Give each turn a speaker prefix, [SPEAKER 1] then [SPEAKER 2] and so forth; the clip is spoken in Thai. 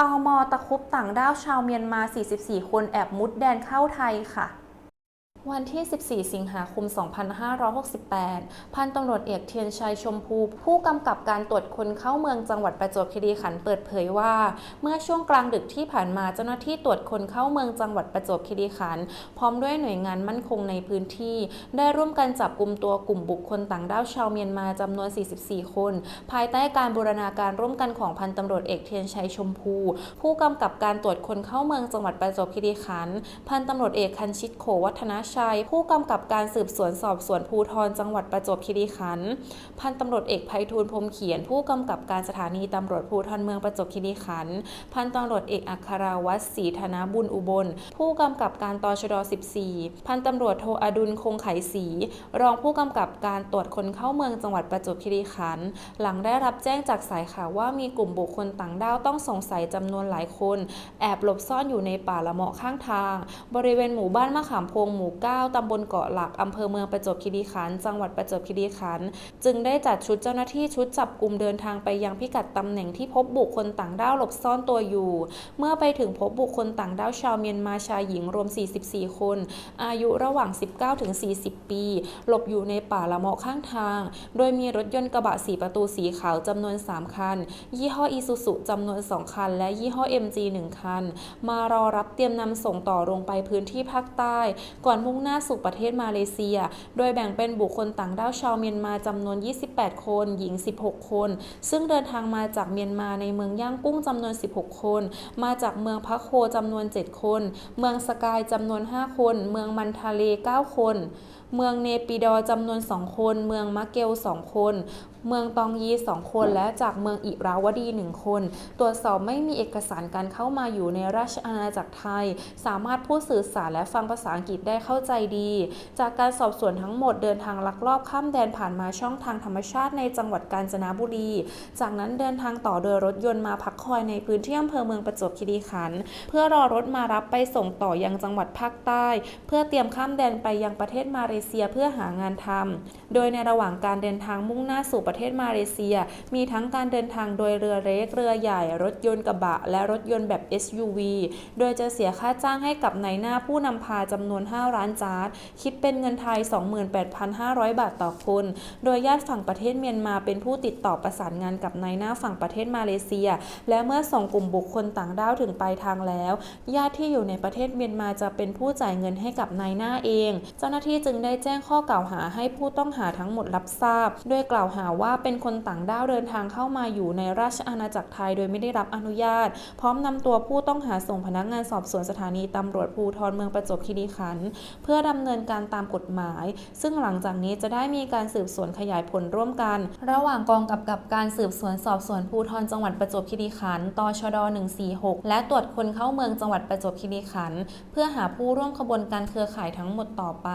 [SPEAKER 1] ตมอตะคุบต่างด้าวชาวเมียนมา 44 คนแอบมุดแดนเข้าไทยค่ะ วันที่ 14 สิงหาคม 2568 พันตำรวจเอกเทียนชัยชมพู ผู้กำกับการตรวจคนเข้าเมืองจังหวัดประจวบคีรีขันธ์เปิดเผยว่า เมื่อช่วงกลางดึกที่ผ่านมาเจ้าหน้าที่ตรวจคนเข้าเมืองจังหวัดประจวบคีรีขันธ์พร้อมด้วยหน่วยงานมั่นคงในพื้นที่ ได้ร่วมกันจับกลุ่มตัวกลุ่มบุคคลต่างด้าวชาวเมียนมาจำนวน 44 คน ภายใต้การบูรณาการร่วมกันของพันตำรวจเอกเทียนชัยชมพู ผู้กำกับการตรวจคนเข้าเมืองจังหวัดประจวบคีรีขันธ์พันตำรวจเอกคันชิตโขวัฒนชัย ผู้กำกับการสืบสวนสอบสวนภูธรจังหวัดประจวบคีรีขันธ์พันตำรวจเอกไพฑูรย์พรมเขียน ผู้กำกับการสถานีตำรวจภูธรเมืองประจวบคีรีขันธ์พันตำรวจเอกอัคราวัฒน์ศรีธนบุญอุบล ผู้กำกับการตชด 14 พันตำรวจโทอดุลคงไขศรีรองผู้กำกับการตรวจคนเข้าเมืองจังหวัดประจวบคีรีขันธ์หลังได้รับแจ้งจากสายข่าวว่ามีกลุ่มบุคคลต่างด้าวต้องสงสัยจำนวนหลายคน แอบหลบซ่อนอยู่ในป่าละเมาะข้างทาง บริเวณหมู่บ้านมะขามพวงหมู่9 ตำบลเกาะหลัก อำเภอเมืองประจวบคีรีขันธ์ จังหวัดประจวบคีรีขันธ์ จึงได้จัดชุดเจ้าหน้าที่ชุดจับกลุ่มเดินทางไปยังพิกัดตำแหน่งที่พบบุคคลต่างด้าวหลบซ่อนตัวอยู่ เมื่อไปถึงพบบุคคลต่างด้าวชาวเมียนมาชายหญิงรวม 44 คน อายุระหว่าง 19-40 ปี หลบอยู่ในป่าละเมาะข้างทาง โดยมีรถยนต์กระบะสีประตูสีขาวจำนวน 3 คัน ยี่ห้ออีซูซุจำนวน 2 คัน และยี่ห้อ MG 1 คัน มารอรับเตรียมนำส่งต่อลงไปพื้นที่ภาคใต้ ก่อนมุุ่่งหน้าสู่ประเทศมาเลเซีย โดยแบ่งเป็นบุคคลต่างด้าวชาวเมียนมาจำนวน 28 คน หญิง 16 คน ซึ่งเดินทางมาจากเมียนมาในเมืองย่างกุ้งจำนวน 16 คน มาจากเมืองพะโคจำนวน 7 คน เมืองสกายจำนวน 5 คน เมืองมันทาเล 9 คน เมืองเนปิดอจำนวน 2 คน เมืองมะเกล 2 คนเมืองตองยี 2 คนและจากเมืองอิราวดี 1 คน ตรวจสอบไม่มีเอกสารการเข้ามาอยู่ในราชอาณาจักรไทย สามารถพูดสื่อสารและฟังภาษาอังกฤษได้เข้าใจดี จากการสอบสวนทั้งหมดเดินทางลักลอบข้ามแดนผ่านมาช่องทางธรรมชาติในจังหวัดกาญจนบุรี จากนั้นเดินทางต่อโดยรถยนต์มาพักคอยในพื้นที่อำเภอเมืองประจวบคีรีขันธ์เพื่อรอรถมารับไปส่งต่อยังจังหวัดภาคใต้ เพื่อเตรียมข้ามแดนไปยังประเทศมาเลเซียเพื่อหางานทำโดยในระหว่างการเดินทางมุ่งหน้าสู่ประเทศมาเลเซีย มีทั้งการเดินทางโดยเรือเล็กเรือใหญ่ รถยนต์กระบะ และรถยนต์แบบ SUV โดยจะเสียค่าจ้างให้กับนายหน้าผู้นำพาจำนวน 5 ล้านจาร์ดคิดเป็นเงินไทย 28,500 บาทต่อคน โดยญาติฝั่งประเทศเมียนมาเป็นผู้ติดต่อประสานงานกับนายหน้าฝั่งประเทศมาเลเซีย และเมื่อส่งกลุ่มบุคคลต่างด้าวถึงปลายทางแล้ว ญาติที่อยู่ในประเทศเมียนมาจะเป็นผู้จ่ายเงินให้กับนายหน้าเอง เจ้าหน้าที่จึงได้แจ้งข้อกล่าวหาให้ผู้ต้องหาทั้งหมดรับทราบโดยกล่าวหาว่าเป็นคนต่างด้าวเดินทางเข้ามาอยู่ในราชอาณาจักรไทย โดยไม่ได้รับอนุญาต พร้อมนำตัวผู้ต้องหาส่งพนักงานสอบสวนสถานีตำรวจภูธรเมืองประจวบคีรีขันธ์เพื่อดำเนินการตามกฎหมาย ซึ่งหลังจากนี้จะได้มีการสืบสวนขยายผลร่วมกัน ระหว่างกองกำกับการสืบสวนสอบสวนภูธรจังหวัดประจวบคีรีขันธ์ตชด 146 และตรวจคนเข้าเมืองจังหวัดประจวบคีรีขันธ์เพื่อหาผู้ร่วมขบวนการเครือข่ายทั้งหมดต่อไป